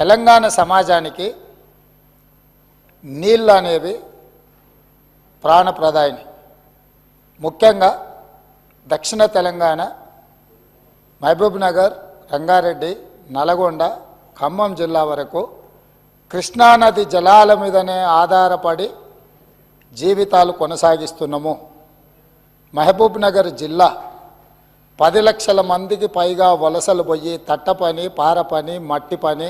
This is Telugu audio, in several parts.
తెలంగాణ సమాజానికి నీళ్ళు అనేవి ప్రాణప్రదాయిని. ముఖ్యంగా దక్షిణ తెలంగాణ మహబూబ్ నగర్ రంగారెడ్డి నల్గొండ ఖమ్మం జిల్లా వరకు కృష్ణానది జలాల మీదనే ఆధారపడి జీవితాలు కొనసాగిస్తున్నాము. మహబూబ్ నగర్ జిల్లా పది లక్షల మందికి పైగా వలసలు పోయి తట్ట పని పార పని మట్టి పని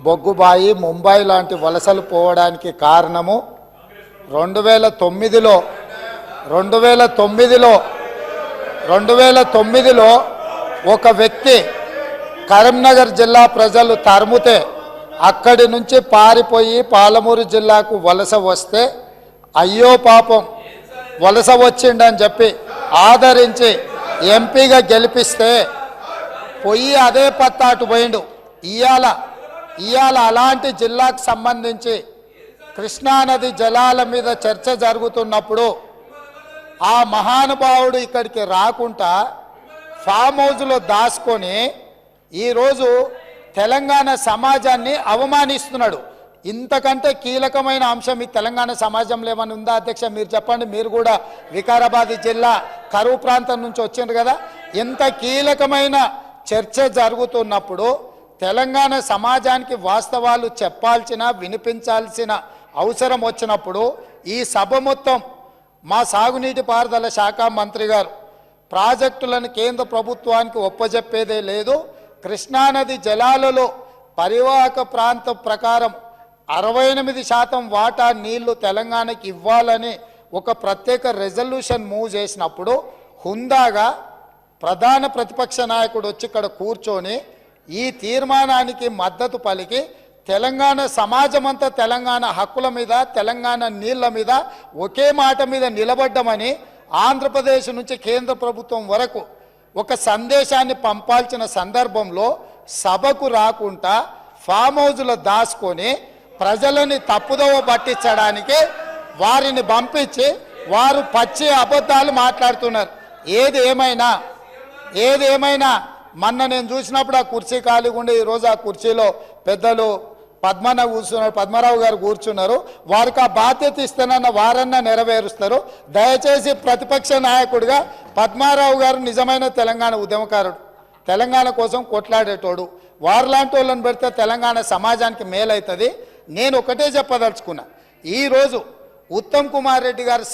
బొగ్గుబాయి ముంబై లాంటి వలసలు పోవడానికి కారణము రెండు వేల తొమ్మిదిలో రెండు వేల తొమ్మిదిలో రెండు వేల తొమ్మిదిలో ఒక వ్యక్తి కరీంనగర్ జిల్లా ప్రజలు తరుముతే అక్కడి నుంచి పారిపోయి పాలమూరు జిల్లాకు వలస వస్తే అయ్యో పాపం వలస వచ్చిండని చెప్పి ఆదరించి ఎంపీగా గెలిపిస్తే పొయ్యి అదే పత్తాటు పోయిండు. ఇవాళ ఇవాళ అలాంటి జిల్లాకు సంబంధించి కృష్ణానది జలాల మీద చర్చ జరుగుతున్నప్పుడు ఆ మహానుభావుడు ఇక్కడికి రాకుండా ఫామ్ హౌస్లో దాచుకొని ఈరోజు తెలంగాణ సమాజాన్ని అవమానిస్తున్నాడు. ఇంతకంటే కీలకమైన అంశం ఈ తెలంగాణ సమాజంలో ఏమైనా ఉందా అధ్యక్ష? మీరు చెప్పండి. మీరు కూడా వికారాబాద్ జిల్లా కరువు ప్రాంతం నుంచి వచ్చిండ్రు కదా. ఇంత కీలకమైన చర్చ జరుగుతున్నప్పుడు తెలంగాణ సమాజానికి వాస్తవాలు చెప్పాల్సిన వినిపించాల్సిన అవసరం వచ్చినప్పుడు ఈ సభ మొత్తం మా సాగునీటి పారుదల శాఖ మంత్రి గారు ప్రాజెక్టులను కేంద్ర ప్రభుత్వానికి ఒప్పజెప్పేదే లేదు. కృష్ణానది జలాలలో పరివాహక ప్రాంతం ప్రకారం అరవై ఎనిమిది శాతం వాటా నీళ్ళు తెలంగాణకి ఇవ్వాలని ఒక ప్రత్యేక రెజల్యూషన్ మూవ్ చేసినప్పుడు హుందాగా ప్రధాన ప్రతిపక్ష నాయకుడు వచ్చి ఇక్కడ కూర్చొని ఈ తీర్మానానికి మద్దతు పలికి తెలంగాణ సమాజమంతా తెలంగాణ హక్కుల మీద తెలంగాణ నీళ్ళ మీద ఒకే మాట మీద నిలబడ్డమని ఆంధ్రప్రదేశ్ నుంచి కేంద్ర ప్రభుత్వం వరకు ఒక సందేశాన్ని పంపాల్సిన సందర్భంలో సభకు రాకుండా ఫామ్ హౌజ్లో దాచుకొని ప్రజలని తప్పుదోవ పట్టించడానికి వారిని పంపించి వారు పచ్చి అబద్ధాలు మాట్లాడుతున్నారు. ఏది ఏమైనా ఏది ఏమైనా మొన్న నేను చూసినప్పుడు ఆ కుర్చీ ఖాళీగా ఉండే ఈరోజు ఆ కుర్చీలో పెద్దలు పద్మన కూర్చున్నారు పద్మరావు గారు కూర్చున్నారు. వారికి ఆ బాధ్యత ఇస్తానన్న వారన్నా నెరవేరుస్తారు. దయచేసి ప్రతిపక్ష నాయకుడిగా పద్మారావు గారు నిజమైన తెలంగాణ ఉద్యమకారుడు. తెలంగాణ కోసం కొట్లాడేటోడు. వారిలాంటి వాళ్ళని పెడితే తెలంగాణ సమాజానికి మేలవుతుంది నేను ఒకటే చెప్పదలుచుకున్నా. ఈరోజు ఉత్తమ్ కుమార్ రెడ్డి గారు